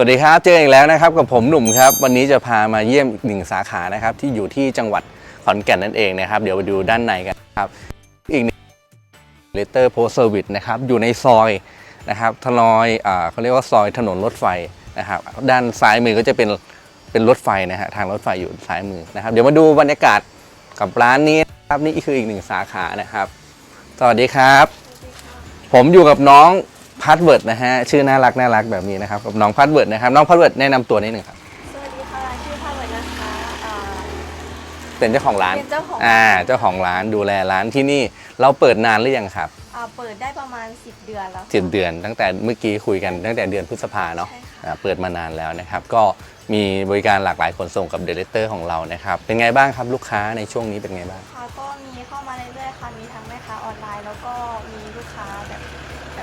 สวัสดีครับ เจออีกแล้วนะครับกับผมหนุ่มครับ วันนี้จะพามาเยี่ยมอีกหนึ่งสาขานะครับที่อยู่ที่จังหวัดขอนแก่นนั่นเองนะครับ เดี๋ยวไปดูด้านในกันครับอีกหนึ่งเลเตอร์โพสเซอร์วิสนะครับอยู่ในซอยนะครับถนอยอ่าเขาเรียกว่าซอยถนนรถไฟนะครับด้านซ้ายมือก็จะเป็นเป็นรถไฟนะฮะทางรถไฟอยู่ซ้ายมือนะครับ เดี๋ยวมาดูบรรยากาศกับร้านนี้นะครับนี่คืออีกหนึ่งสาขานะครับ สวัสดีครับ ผมอยู่กับน้อง พัดเวิร์ดนะฮะชื่อน่ารักน่ารักแบบนี้นะครับกับน้องพัดเวิร์ดนะครับน้องพัดเวิร์ดแนะนำตัวนิดหนึ่งครับสวัสดีค่ะ ชื่อพาเวิร์ดนะคะอ่าเป็นเจ้าของร้านเป็นเจ้าของอ่าเจ้าของร้านดูแลร้านที่นี่เราเปิดนานหรือยังครับอ่าเปิดได้ประมาณ 10 เดือนแล้วเจ็ดเดือนตั้งแต่เมื่อกี้คุยกันตั้งแต่เดือนพฤษภาเนาะใช่ค่ะ อ่าเปิดมานานแล้วนะครับ ก็มีบริการหลากหลายขนส่งกับเดลิเตอร์ของเรานะครับเป็นไงบ้างครับลูกค้าในช่วงนี้เป็นไงบ้าง ค่ะก็มี เข้ามาเรื่อยๆค่ะมีทั้งแม่ค้าออนไลน์ แล้วก็มีลูกค้าแบบ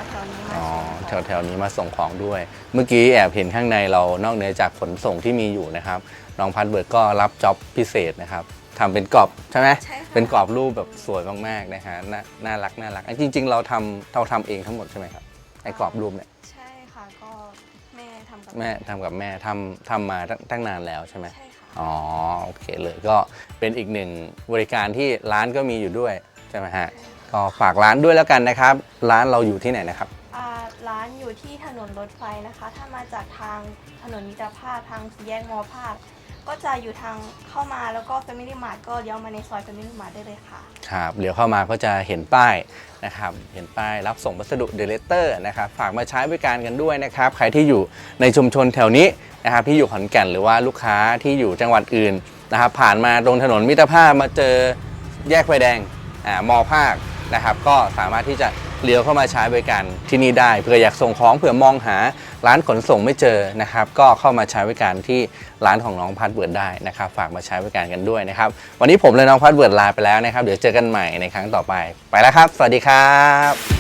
แถวๆนี้มาอ๋อใช้แถวๆนี้มาส่งของด้วย เมื่อกี้แอบเห็นข้างในเรานอกเหนือจากขนส่งที่มีอยู่นะครับน้องพัดเบิร์ดก็รับจ็อบพิเศษนะครับทำเป็นกรอบใช่ไหมใช่ค่ะ เป็นกรอบรูปแบบสวยมากๆนะฮะน่าน่ารักน่ารักอันจริง ๆ เราทำเราทำเองทั้งหมดใช่ไหมครับไอ้กรอบรูปเนี่ยใช่ค่ะก็แม่ทำกับแม่ทำกับแม่ทำทำมาตั้งตั้งนานแล้วใช่ไหม ใช่ค่ะ อ๋อโอเคเลยก็เป็นอีกหนึ่งบริการที่ร้านก็มีอยู่ด้วยใช่ไหมฮะก็ฝากร้านด้วยแล้วกันนะครับ ร้านเราอยู่ที่ไหนนะครับ อ่าร้านอยู่ที่ถนนรถไฟนะคะ ถ้ามาจากทางถนนมิตรภาพทางสี่แยกมอภาพก็จะอยู่ทางเข้ามาแล้วก็ Family Mart ก็เลี้ยวมาในซอย Family Mart ได้เลยค่ะ ครับเดี๋ยวเข้ามาก็จะเห็นป้ายนะครับ เห็นป้ายรับส่งพัสดุเดลิเตอร์นะครับ ฝากมาใช้บริการกันด้วยนะครับ ใครที่อยู่ในชุมชนแถวนี้ นะครับที่อยู่ขอนแก่นหรือว่าลูกค้าที่อยู่จังหวัดอื่นนะครับ ผ่านมาตรงถนนมิตรภาพมาเจอแยกไฟแดงอ่ามอภาคนะครับ ก็สามารถที่จะเลี้ยวเข้ามาใช้บริการที่นี่ได้เผื่ออยากส่งของเผื่อมองหาร้านขนส่งไม่เจอนะครับ ก็เข้ามาใช้บริการที่ร้านของน้องพัดเบิร์ดได้นะครับ ฝากมาใช้บริการกันด้วยนะครับ วันนี้ผมและน้องพัดเบิร์ดลาไปแล้วนะครับ เดี๋ยวเจอกันใหม่ในครั้งต่อไป ไปแล้วครับ สวัสดีครับ